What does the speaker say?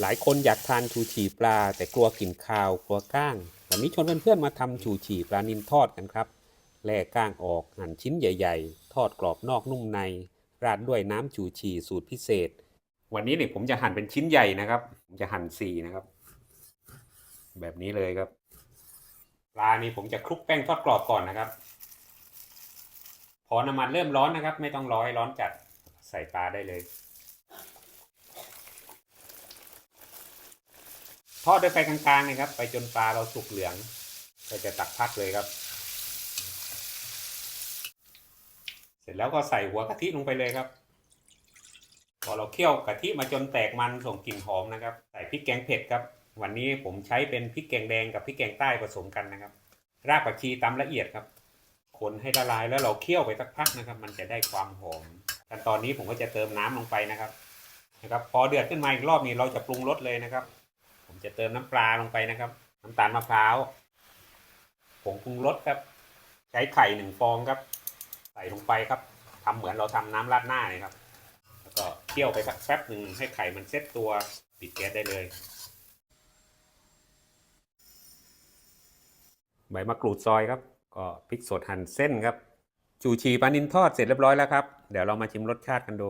หลายคนอยากทานชูชีปลา แต่กลัวกลิ่นคาวกลัวก้างวันนี้ชวนเพื่อนๆมาทำชูชีปลานิลทอดกันครับแล่ก้างออกหั่นชิ้นใหญ่ ๆ ทอดกรอบนอกนุ่มใน ราดด้วยน้ำชูชีสูตรพิเศษ วันนี้เนี่ยผมจะหั่นเป็นชิ้นใหญ่นะครับผมจะหั่นสี่นะครับ แบบนี้เลยครับ ปลานี่ผมจะคลุกแป้งทอดกรอบก่อนนะครับ พอน้ำมันเริ่มร้อนนะครับ ไม่ต้องรอให้ร้อนจัดใส่ปลาได้เลย ทอดด้วยไฟกลางๆนะครับ ไปจนปลาเราสุกเหลืองก็จะตักพักเลยครับ เสร็จแล้วก็ใส่หัวกะทิลงไปเลยครับ พอเราเคี่ยวกะทิมาจนแตกมันส่งกลิ่นหอมนะครับ ใส่พริกแกงเผ็ดครับ วันนี้ผมใช้เป็นพริกแกงแดงกับพริกแกงใต้ผสมกันนะครับ รากผักชีตำละเอียดครับ คนให้ละลายแล้วเราเคี่ยวไปสักพักนะครับ มันจะได้ความหอมขั้นตอนนี้ผมก็จะเติมน้ำลงไปนะครับนะครับ พอเดือดขึ้นมาอีกรอบนี้เราจะปรุงรสเลยนะครับ จะเติมน้ำปลาลงไปนะครับ น้ำตาลมะพร้าวผงปรุงรสครับ ใช้ไข่หนึ่งฟองครับ ใส่ลงไปครับทำเหมือนเราทำน้ำราดหน้าเลยครับ แล้วก็เคี่ยวไปสักแป๊บหนึ่งให้ไข่มันเซ็ตตัวปิดแก๊สได้เลย ใบมะกรูดซอยครับ ก็พริกสดหั่นเส้นครับ จูชีปลานินทอดเสร็จเรียบร้อยแล้วครับ เดี๋ยวเรามาชิมรสชาติกันดู